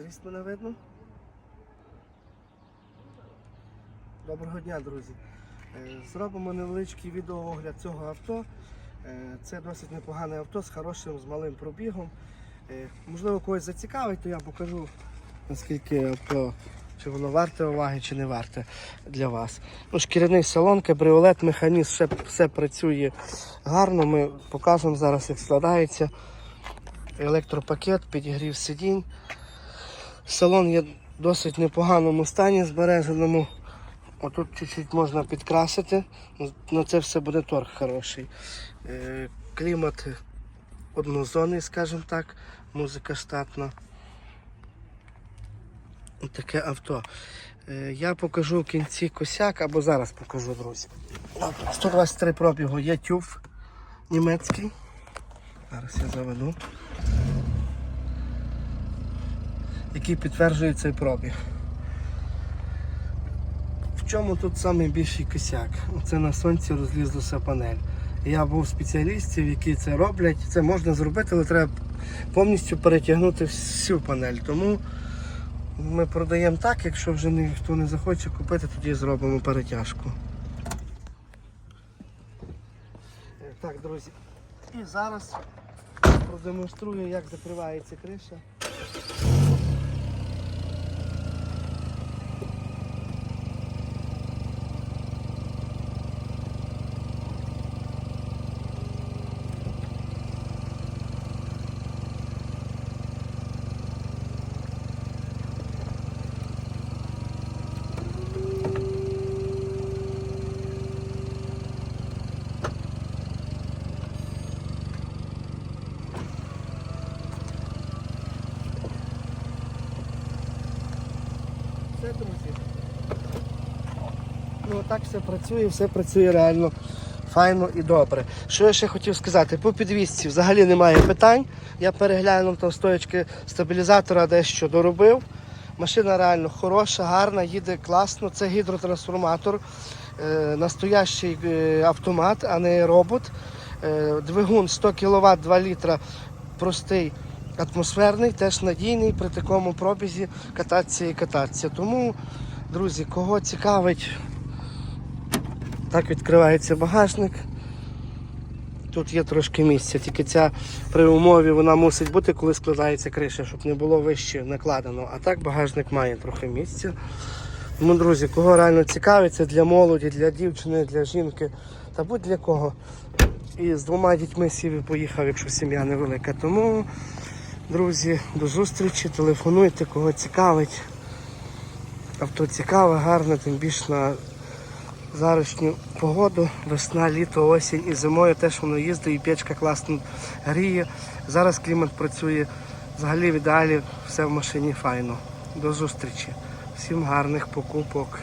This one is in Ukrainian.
Зріст мене видно. Доброго дня, друзі. Е, Зробимо невеличкий відеоогляд цього авто. Е, Це досить непогане авто з хорошим, з малим пробігом. Е, Можливо, когось зацікавить, то я покажу, наскільки авто, чи воно варте уваги, чи не варте для вас. Ну, шкіряний салон, кабріолет, механізм, все, все працює гарно. Ми покажемо зараз, як складається. Електропакет, підігрів сидінь. Салон є в досить непоганому стані збереженому. Отут чуть-чуть можна підкрасити, але це все буде торг хороший. Е, Клімат однозонний, скажімо так, музика штатна. Таке авто. Е, Я покажу в кінці косяк або зараз покажу, друзі. 123 пробігу є тюф німецький. Зараз я заведу. Який підтверджує цей пробіг. В чому тут найбільший косяк? Це на сонці розлізлася панель. Я був спеціалістів, які це роблять. Це можна зробити, але треба повністю перетягнути всю панель. Тому ми продаємо так, якщо вже ніхто не захоче купити, тоді зробимо перетяжку. Так, друзі. І зараз продемонструю, як закривається криша. Все, друзі. Ну так все працює, все працює реально файно і добре. Що я ще хотів сказати? По підвісці взагалі немає питань. Я переглянув там стоячки стабілізатора, дещо доробив. Машина реально хороша, гарна, їде класно. Це гідротрансформатор, е, настоящий е, автомат, а не робот. Е, двигун 100 кВт, 2 літра, простий атмосферний, теж надійний при такому пробізі кататися і кататися. Тому, друзі, кого цікавить, так відкривається багажник. Тут є трошки місця, тільки ця при умові вона мусить бути, коли складається криша, щоб не було вище накладено. А так багажник має трохи місця. Тому, друзі, кого реально цікавиться для молоді, для дівчини, для жінки та будь-для кого. І з двома дітьми сів і поїхав, якщо сім'я невелика. Тому, друзі, до зустрічі, телефонуйте, кого цікавить. Авто цікаве, гарне, тим більше на зарашню погоду, весна, літо, осінь і зимою теж воно їздить і печка класно гріє. Зараз клімат працює взагалі в ідеалі, все в машині файно. До зустрічі. Всім гарних покупок.